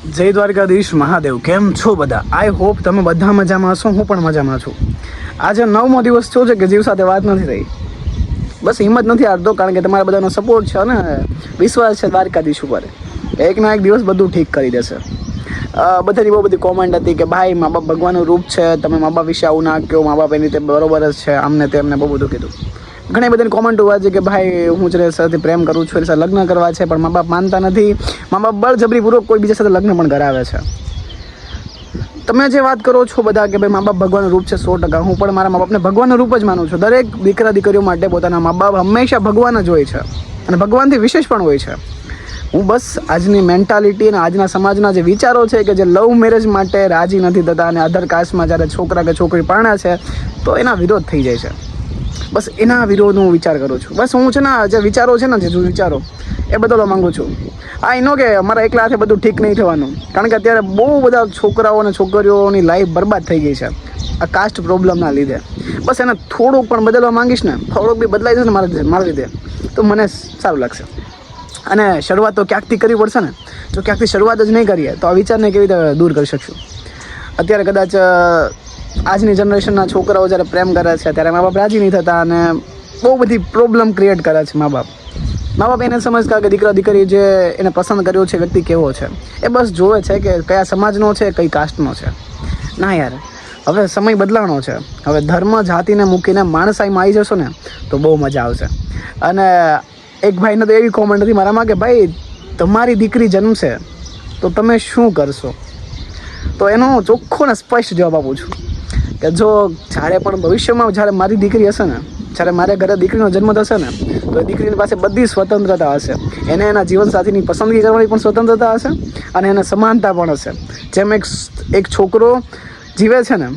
જય દ્વારકાધીશ, મહાદેવ. કેમ છો બધા? આઈ હોપ તમે બધા મજામાં હશો, હું પણ મજામાં છું. આજે નવમો દિવસ થયો છે કે જીવ સાથે વાત નથી થઈ. બસ હિંમત નથી હારતો, કારણ કે તમારા બધાનો સપોર્ટ છે ને વિશ્વાસ છે દ્વારકાધીશ ઉપર. એક ના એક દિવસ બધું ઠીક કરી દેશે. બધાની બહુ બધી કોમેન્ટ હતી કે ભાઈ, મા બાપ ભગવાનનું રૂપ છે, તમે મા બાપ વિશે આવું ના કહો, મા બાપ એની રીતે બરોબર જ છે, આમને તેમને બહુ બધું કીધું. ઘણી બધી કોમેન્ટ હોવા છે કે ભાઈ, હું છે સાથે પ્રેમ કરું છું, એની સાથે લગ્ન કરવા છે, પણ મા બાપ માનતા નથી. મા બાપ બળજબરીપૂર્વક કોઈ બીજા સાથે લગ્ન પણ કરાવે છે. તમે જે વાત કરો છો બધા કે ભાઈ મા બાપ ભગવાનનું રૂપ છે સો ટકા, હું પણ મારા મા બાપને ભગવાનનું રૂપ જ માનું છું. દરેક દીકરા દીકરીઓ માટે પોતાના મા બાપ હંમેશા ભગવાન જ હોય છે અને ભગવાનથી વિશેષ પણ હોય છે. હું બસ આજની મેન્ટાલિટી અને આજના સમાજના જે વિચારો છે કે જે લવ મેરેજ માટે રાજી નથી થતા અને અધર કાસ્ટમાં જ્યારે છોકરા કે છોકરી પરણે છે, તો એના વિરોધ થઈ જાય છે. બસ એના વિરોધ હું વિચાર કરું છું. બસ હું છે ને જે વિચારો છે ને, જે વિચારો, એ બદલવા માંગુ છું. આ એનો કે મારા એકલા હાથે બધું ઠીક નહીં થવાનું. કારણ કે અત્યારે બહુ બધા છોકરાઓ અને છોકરીઓની લાઈફ બરબાદ થઈ ગઈ છે. આ કાસ્ટ પ્રોબ્લેમના લીધે. બસ એને થોડુંક પણ બદલવા માંગીશ ને, થોડુંક બી બદલાઈ જશે ને મારા મારા લીધે, તો મને સારું લાગશે. અને શરૂઆત તો ક્યાંકથી કરવી પડશે ને? જો ક્યાંકથી શરૂઆત જ નહીં કરીએ, તો આ વિચારને કેવી રીતે દૂર કરી શકશું? અત્યારે કદાચ આજની જનરેશનના છોકરાઓ જ્યારે પ્રેમ કરે છે, ત્યારે મા બાપ રાજી નહીં થતા અને બહુ બધી પ્રોબ્લેમ ક્રિએટ કરે છે મા બાપ. મા બાપ એને સમજતા કે દીકરા દીકરી જે એને પસંદ કર્યો છે, વ્યક્તિ કેવો છે. એ બસ જોવે છે કે કયા સમાજનો છે, કઈ કાસ્ટનો છે. ના યાર, હવે સમય બદલાણો છે. હવે ધર્મ જાતિને મૂકીને માણસાઈમાં આવી જશો ને, તો બહુ મજા આવશે. અને એક ભાઈને તો એવી કોમેન્ટ હતી મારામાં કે, ભાઈ, તમારી દીકરી જન્મશે, તો તમે શું કરશો? તો એનો ચોખ્ખો ને સ્પષ્ટ જવાબ આપું છું. કે જો જ્યારે પણ ભવિષ્યમાં જ્યારે મારી દીકરી હશે ને, જ્યારે મારે ઘરે દીકરીનો જન્મ થશે ને, તો એ દીકરીની પાસે બધી સ્વતંત્રતા હશે. એને એના જીવનસાથીની પસંદગી કરવાની પણ સ્વતંત્રતા હશે અને એને સમાનતા પણ હશે. જેમ એક એક છોકરો જીવે છે ને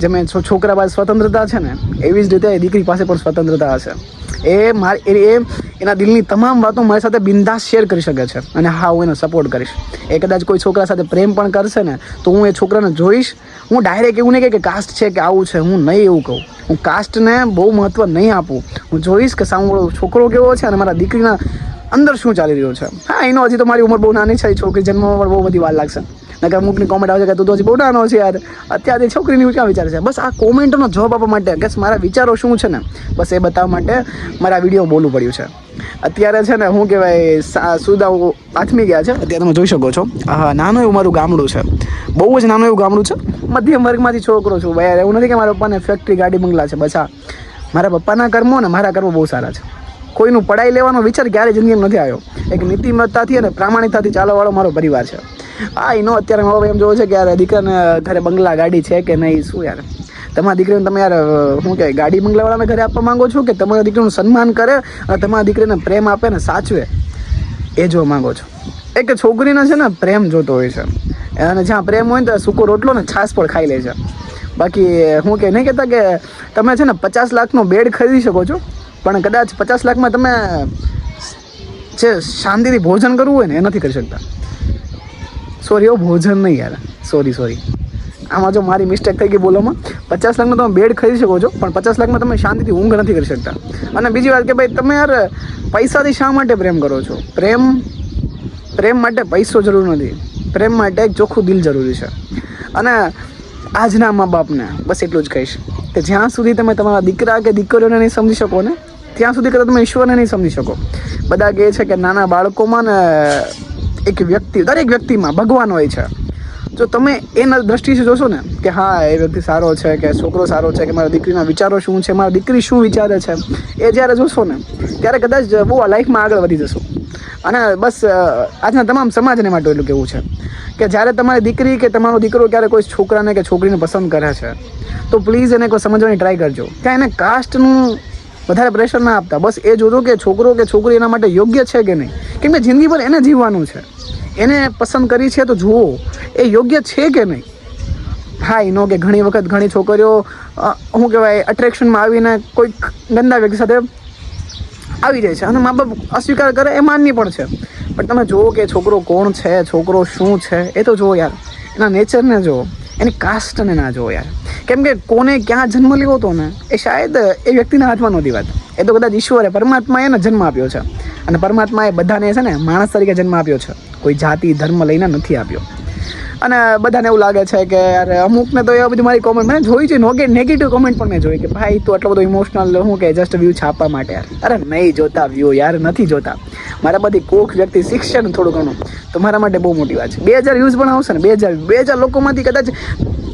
જેમ છોકરા પાસે સ્વતંત્રતા છે ને, એવી જ રીતે દીકરી પાસે પણ સ્વતંત્રતા હશે. એ મારી એ એના દિલની તમામ વાતો મારી સાથે બિંદાસ શેર કરી શકે છે અને હા, હું એનો સપોર્ટ કરીશ. એ કદાચ કોઈ છોકરા સાથે પ્રેમ પણ કરશે ને, તો હું એ છોકરાને જોઈશ. હું ડાયરેક્ટ એવું નહીં કે કાસ્ટ છે કે આવું છે, હું નહીં એવું કહું. હું કાસ્ટને બહુ મહત્ત્વ નહીં આપું. હું જોઈશ કે સામે છોકરો કેવો છે અને મારા દીકરીના અંદર શું ચાલી રહ્યું છે. હા, એનો હજી તો મારી ઉંમર બહુ નાની છે છોકરી જન્મમાં પણ બહુ બધી વાર લાગશે. નકર અમુકની કોમેન્ટ આવે છે કે તું તો હજી બોટાનો છે યાર. અત્યારે છોકરીની ક્યાં વિચાર છે? બસ આ કોમેન્ટનો જવાબ આપવા માટે કે મારા વિચારો શું છે ને? બસ એ બતાવવા માટે મારા વીડિયો બોલવું પડ્યું છે. અત્યારે છે ને હું કહેવાય સુદાઓ આથમી ગયા છે. અત્યારે તમે જોઈ શકો છો. હા નાનું એવું મારું ગામડું છે. બહુ જ નાનું એવું ગામડું છે. મધ્યમ વર્ગમાંથી છોકરો છું. ભાઈ, એવું નથી કે મારા પપ્પાને ફેક્ટરી ગાડી બંગલા છે. બસ હા મારા પપ્પાના કર્મો ને મારા કર્મો બહુ સારા છે. કોઈનું પડાઈ લેવાનો વિચાર ક્યારે જિંદગીમાં નથી આવ્યો. એક નીતિમત્તાથી અને પ્રામાણિકતાથી ચાલવાવાળો મારો પરિવાર છે. આ એનો અત્યારે મારો એમ જોવો છે કે યાર દીકરાને ઘરે બંગલા ગાડી છે કે નહીં, શું યાર? તમારા દીકરીને તમે યાર શું કહે ગાડી બંગલાવાળાને ઘરે આપવા માંગો છો કે તમારા દીકરીનું સન્માન કરે અને તમારા દીકરીને પ્રેમ આપે ને સાચવે? એ જોવા માંગો છો. એક છોકરીને છે ને પ્રેમ જોતો હોય છે. અને જ્યાં પ્રેમ હોય ને ત્યાં સૂકો રોટલો ને છાશ પણ ખાઈ લે છે. બાકી, હું કે નહીં કહેતા કે તમે છે ને પચાસ લાખનો બેડ ખરીદી શકો છો, પણ કદાચ પચાસ લાખમાં તમે, જે શાંતિથી ભોજન કરવું હોય ને એ નથી કરી શકતા. સોરી એવું ભોજન નહીં યાર. સોરી સોરી આમાં જો મારી મિસ્ટેક થઈ ગઈ બોલોમાં પચાસ લાખમાં તમે બેડ ખરીદી શકો છો, પણ પચાસ લાખમાં તમે શાંતિથી ઊંઘ નથી કરી શકતા. અને બીજી વાત કે ભાઈ, તમે યાર, પૈસાથી શા માટે પ્રેમ કરો છો? પ્રેમ પ્રેમ માટે પૈસો જરૂર નથી. પ્રેમ માટે એક ચોખ્ખું દિલ જરૂરી છે. અને આજના મા બાપને, બસ એટલું જ કહીશ કે જ્યાં સુધી તમે તમારા દીકરા કે દીકરીઓને નહીં સમજી શકો ને, ત્યાં સુધી કદાચ તમે ઈશ્વરને નહીં સમજી શકો. બધા કહે છે કે નાના બાળકોમાં ને એક વ્યક્તિ, દરેક વ્યક્તિમાં ભગવાન હોય છે. જો તમે એના દ્રષ્ટિથી જોશો ને કે હા, એ વ્યક્તિ સારો છે કે છોકરો સારો છે કે મારા દીકરીના વિચારો શું છે, મારા દીકરી શું વિચારે છે, એ જ્યારે જોશો ને, ત્યારે કદાચ બહુ આ લાઈફમાં આગળ વધી જશો. અને બસ આજના તમામ સમાજને માટે એટલું કેવું છે કે જ્યારે તમારી દીકરી કે તમારો દીકરો ક્યારે કોઈ છોકરાને કે છોકરીને પસંદ કરે છે, તો પ્લીઝ એને કોઈ સમજવાની ટ્રાય કરજો. કે એને કાસ્ટનું વધારે પ્રેશર ના આપતા. બસ એ જોજો કે છોકરો કે છોકરી એના માટે યોગ્ય છે કે નહીં. કેમ કે જિંદગી પર એને જીવવાનું છે. એને પસંદ કરી છે તો જુઓ, એ યોગ્ય છે કે નહીં? હા એનો કે ઘણી વખત ઘણી છોકરીઓ શું કહેવાય અટ્રેક્શનમાં આવીને કોઈક ગંદા વ્યક્તિ સાથે આવી જાય છે અને મા બાપ અસ્વીકાર કરે એ માન્ય પણ છે. પણ તમે જુઓ કે છોકરો કોણ છે, છોકરો શું છે, એ તો જુઓ યાર. એના નેચરને જુઓ. એની કાસ્ટને ના જુઓ યાર. કેમ કે કોને ક્યાં જન્મ લેવો હતો ને, એ શાયદ એ વ્યક્તિના હાથમાં નહોતી વાત. એ તો કદાચ ઈશ્વરે પરમાત્માએ એને જન્મ આપ્યો છે. અને પરમાત્માએ બધાને છે ને માણસ તરીકે જન્મ આપ્યો છે. કોઈ જાતિ, ધર્મ લઈને નથી આપ્યો. અને બધાને એવું લાગે છે કે યાર, અમુકને તો એ બધી મારી કોમેન્ટ મેં જોઈ છે નોગે નેગેટિવ કોમેન્ટ પણ મેં જોઈ કે ભાઈ તું આટલો બધો ઇમોશનલ હું કે જસ્ટ વ્યૂ છાપવા માટે યાર. અરે નહીં જોતા વ્યૂ યાર નથી જોતા. મારા બધી કોક વ્યક્તિ ને થોડું ઘણું. તો મારા માટે બહુ મોટી વાત છે. બે હજાર વ્યૂઝ પણ આવશે ને, બે હજાર બે હજાર લોકોમાંથી કદાચ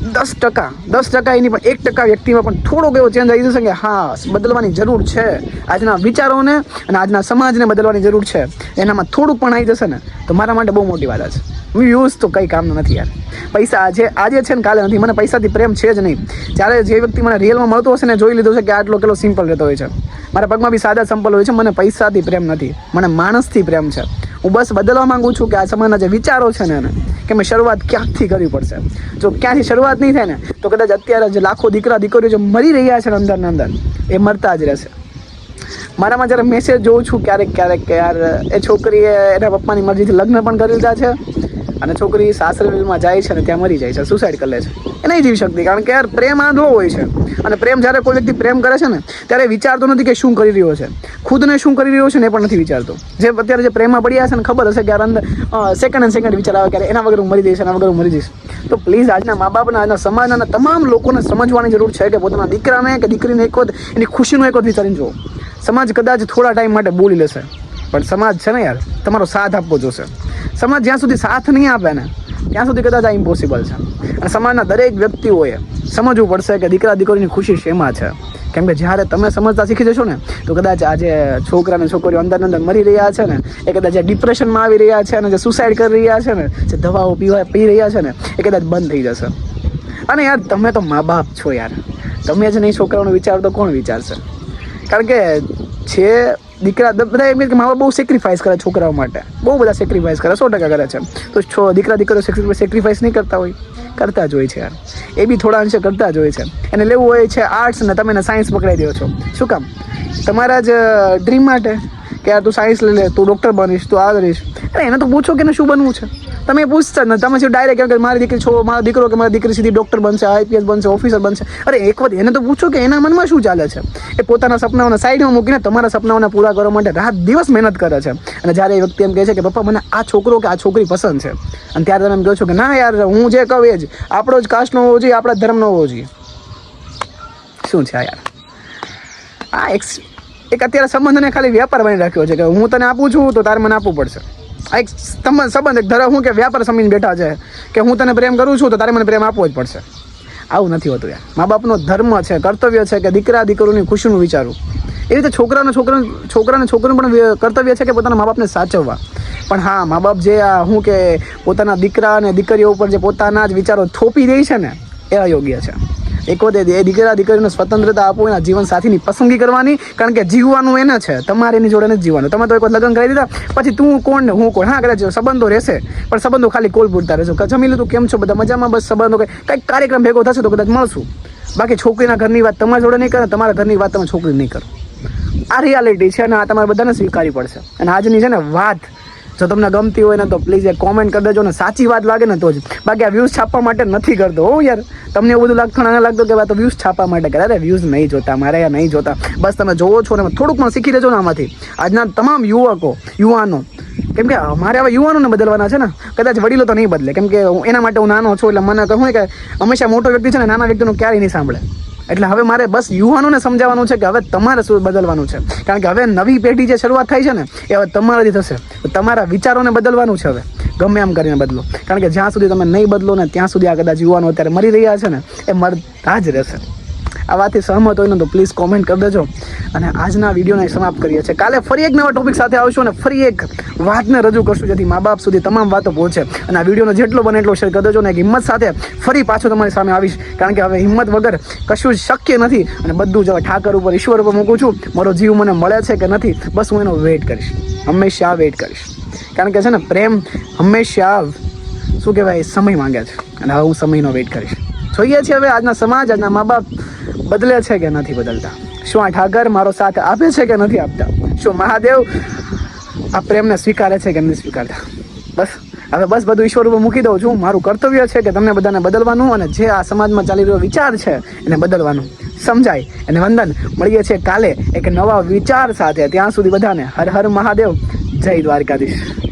દસ ટકા દસ ટકા એની પણ એક ટકા વ્યક્તિમાં પણ થોડોક એવો ચેન્જ આવી જશે કે હા, બદલવાની જરૂર છે. આજના વિચારોને અને આજના સમાજને બદલવાની જરૂર છે. એનામાં થોડુંક પણ આવી જશે ને, તો મારા માટે બહુ મોટી વાત છે. વ્યૂઝ તો કંઈ કામનું નથી યાર. પૈસા આજે આજે છે ને કાલે નથી, મને પૈસાથી પ્રેમ છે જ નહીં. જ્યારે જે વ્યક્તિ મને રિયલમાં મળતો હશે ને જોઈ લીધું છે કે આટલો કેટલો સિમ્પલ રહેતો હોય છે. મારા પગમાં બી સાદા સિમ્પલ હોય છે, મને પૈસાથી પ્રેમ નથી. મને માણસથી પ્રેમ છે. હું બસ બદલવા માંગુ છું કે આ સમયના જે વિચારો છે ને એને, કે મેં શરૂઆત ક્યાંકથી કરવી પડશે? જો ક્યાંથી શરૂઆત નહીં થાય ને, તો કદાચ અત્યારે જે લાખો દીકરા દીકરીઓ જે મરી રહ્યા છે ને અંદર ને અંદર, એ મરતા જ રહેશે. મારામાં જ્યારે મેસેજ જોઉં છું, ક્યારેક ક્યારેક કે યાર, એ છોકરીએ એના પપ્પાની મરજીથી લગ્ન પણ કરી લીધા છે. અને છોકરી સાસરેમાં જાય છે ને ત્યાં મરી જાય છે સુસાઇડ કરી છે. એ નહીં જીવી શકતી, કારણ કે યાર પ્રેમ આંધળો હોય છે. અને પ્રેમ જ્યારે કોઈ વ્યક્તિ પ્રેમ કરે છે ને, ત્યારે વિચારતો નથી કે શું કરી રહ્યો છે. ખુદને શું કરી રહ્યો છે ને એ પણ નથી વિચારતો. જે અત્યારે જે પ્રેમમાં પડ્યા છે ને, ખબર હશે કે અંદર સેકન્ડ એન્ડ સેકન્ડ વિચાર આવે ક્યારે એના વગર હું મરી જઈશ, એના વગર હું મરી જઈશ. તો પ્લીઝ આજના મા બાપના આજના સમાજના તમામ લોકોને સમજવાની જરૂર છે કે પોતાના દીકરાને કે દીકરીને એક વખત, એની ખુશીનો એક વખત વિચારીને જુઓ. સમાજ કદાચ થોડા ટાઈમ માટે બોલી લેશે. પણ સમાજ છે ને યાર, તમારો સાથ આપવો જોશે. સમાજ જ્યાં સુધી સાથ નહીં આપે ને, ત્યાં સુધી કદાચ આ ઇમ્પોસિબલ છે. અને સમાજના દરેક વ્યક્તિઓએ સમજવું પડશે કે દીકરા દીકરીની ખુશી શેમાં છે. કેમ કે જ્યારે તમે સમજતા શીખી જશો ને, તો કદાચ આજે છોકરા અને છોકરીઓ અંદર અંદર મરી રહ્યા છે ને, એ કદાચ જે ડિપ્રેશનમાં આવી રહ્યા છે અને જે સુસાઇડ કરી રહ્યા છે ને, જે દવાઓ પીવા પી રહ્યા છે ને, એ કદાચ બંધ થઈ જશે. અને યાર, તમે તો મા બાપ છો યાર. તમે જ નહીં છોકરાઓનો વિચાર તો કોણ વિચારશે? કારણ કે છે દીકરા બધા એમ કે મા બાપ બહુ સેક્રિફાઈસ કરે છોકરાઓ માટે. બહુ બધા સેક્રિફાઈસ કરે, સો ટકા કરે છે તો છો, દીકરા દીકરો સેક્રિફાઈસ નહીં કરતા હોય. કરતા જ હોય છે યાર. એ બી થોડા અંશે કરતા જ હોય છે એને લેવું હોય છે આર્ટ્સ ને તમે સાયન્સ પકડાઈ દો છો. શું કામ? તમારા જ ડ્રીમ માટે? કે યાર તું સાયન્સ લઈ લે, તું ડૉક્ટર બનીશ, તું આ કરીશ. અરે એને તો પૂછો કે એને શું બનવું છે? તમે પૂછતા નથી. તમે સીધું ડાયરેક્ટ કે મારી દીકરી છો, મારો દીકરો કે મારી દીકરી સીધી ડૉક્ટર બનશે આઈપીએસ બનશે ઓફિસર બનશે. અરે એક વખત એને તો પૂછો કે એના મનમાં શું ચાલે છે? એ પોતાના સપનાઓને સાઈડમાં મૂકીને તમારા સપનાઓને પૂરા કરવા માટે રાત દિવસ મહેનત કરે છે. અને જ્યારે એ વ્યક્તિ એમ કહે છે કે, પપ્પા, મને આ છોકરો કે આ છોકરી પસંદ છે. અને ત્યારે તમે એમ કહો છો કે, ના યાર, હું જે કહું એ જ. આપણો જ કાસ્ટનો હોવો જોઈએ, આપણા ધર્મનો હોવો જોઈએ. શું છે આ યાર? આ એક એક અત્યારે સંબંધને ખાલી વ્યાપાર બની રાખ્યો છે કે હું તને આપું છું તો તારે મને આપવું પડશે. આ એક સંબંધ એક ધરો હું કે વ્યાપાર સમીને બેઠા છે કે હું તને પ્રેમ કરું છું તો તારે મને પ્રેમ આપવો જ પડશે. આવું નથી હોતું યાર. મા બાપનો ધર્મ છે, કર્તવ્ય છે કે દીકરા દીકરોની ખુશીનું વિચારવું. એ રીતે છોકરાનો છોકરા છોકરાને છોકરીનું પણ કર્તવ્ય છે કે પોતાના મા બાપને સાચવવા. પણ હા, મા બાપ જે આ હું કે પોતાના દીકરા અને દીકરીઓ ઉપર જે પોતાના જ વિચારો થોપી દે છે ને, એ અયોગ્ય છે. એક વખત એ દીકરા દીકરીને સ્વતંત્રતા આપો, એના જીવન સાથીની પસંદગી કરવાની, કારણ કે જીવવાનું એને છે, તમારે એની જોડે નથી જીવવાનું. તમે તો એક વખત લગ્ન કરી દીધા, પછી તું કોણ ને હું કોણ? હા, કદાચ સંબંધો રહેશે, પણ સંબંધો ખાલી કોલ પૂરતા રહેશે. જમી લીધું, કેમ છો? બધા મજામાં? બસ સંબંધો કંઈ, કંઈક કાર્યક્રમ ભેગો થશે તો કદાચ મળશું. બાકી છોકરીના ઘરની વાત તમારા જોડે નહીં કરે, તમારા ઘરની વાત તમે છોકરી નહીં કરો. આ રિયાલિટી છે અને આ તમારે બધાને સ્વીકારવી પડશે. અને આજની છે ને વાત જો તમને ગમતી હોય ને તો પ્લીઝ એક કોમેન્ટ કરી દેજો ને સાચી વાત લાગે ને તો જ. બાકી આ વ્યૂઝ છાપવા માટે નથી કરતો હો યાર. તમને એવું બધું લાગતું ના લાગતું કે આ તો વ્યૂઝ છાપવા માટે કરે. અરે વ્યૂઝ નહીં જોતા, મારે નહીં જોતા. બસ તમે જોવો છો ને, થોડુંક પણ શીખી લેજો ને આમાંથી. આજના તમામ યુવકો, યુવાનો, કેમ કે અમારે હવે યુવાનોને બદલવાના છે ને. કદાચ વડીલો તો નહીં બદલે. કેમ કે એના માટે હું નાનો છું એટલે મને કહું કે હંમેશા મોટો વ્યક્તિ છે ને, નાના વ્યક્તિનું ક્યારેય નહીં સાંભળે. એટલે હવે મારે બસ યુવાનોને સમજાવવાનું છે કે હવે તમારે શું બદલવાનું છે. કારણ કે હવે નવી પેઢી જે શરૂઆત થાય છે ને, એ હવે તમારાથી થશે. તમારા વિચારોને બદલવાનું છે હવે. ગમે એમ કરીને બદલો. કારણ કે જ્યાં સુધી તમે નહીં બદલો ને, ત્યાં સુધી આ કદાચ યુવાનો અત્યારે મરી રહ્યા છે ને, એ મરતા જ રહેશે. આ વાતથી સહમત હોય ને તો પ્લીઝ કોમેન્ટ કરી દેજો. અને આજના વિડીયોને સમાપ્ત કરીએ છીએ. કાલે ફરી એક નવા ટોપિક સાથે આવશું અને ફરી એક વાતને રજૂ કરશું જેથી મા બાપ સુધી તમામ વાતો પહોંચે. અને આ વિડીયોનો જેટલો બને એટલો શેર કરી દેજો અને એક હિંમત સાથે ફરી પાછો તમારી સામે આવીશ. કારણ કે હવે હિંમત વગર કશું જ શક્ય નથી. અને બધું જ હવે ઠાકર ઉપર, ઈશ્વર ઉપર મૂકું છું. મારો જીવ મને મળે છે કે નથી, બસ હું એનો વેઇટ કરીશ. હંમેશા વેઇટ કરીશ. કારણ કે છે ને, પ્રેમ હંમેશા શું કહેવાય, સમય માંગે છે. અને હવે હું સમયનો વેઇટ કરીશ. જોઈએ છીએ હવે આજના સમાજ, આજના મા બાપ બદલે છે કે નથી બદલતા? શું આ ઠાકર મારો સાથ આપે છે કે નથી આપતા? શું મહાદેવ આ પ્રેમને સ્વીકારે છે કે નથી સ્વીકારતા? બસ, હવે બસ બધું ઈશ્વર ઉપર મૂકી દઉં છું. મારું કર્તવ્ય છે કે તમને બધાને બદલવાનું અને જે આ સમાજમાં ચાલી રહ્યો વિચાર છે એને બદલવાનું. સમજાય? અને વંદન. મળીએ છીએ કાલે એક નવા વિચાર સાથે. ત્યાં સુધી બધાને હર હર મહાદેવ. જય દ્વારકાધીશ.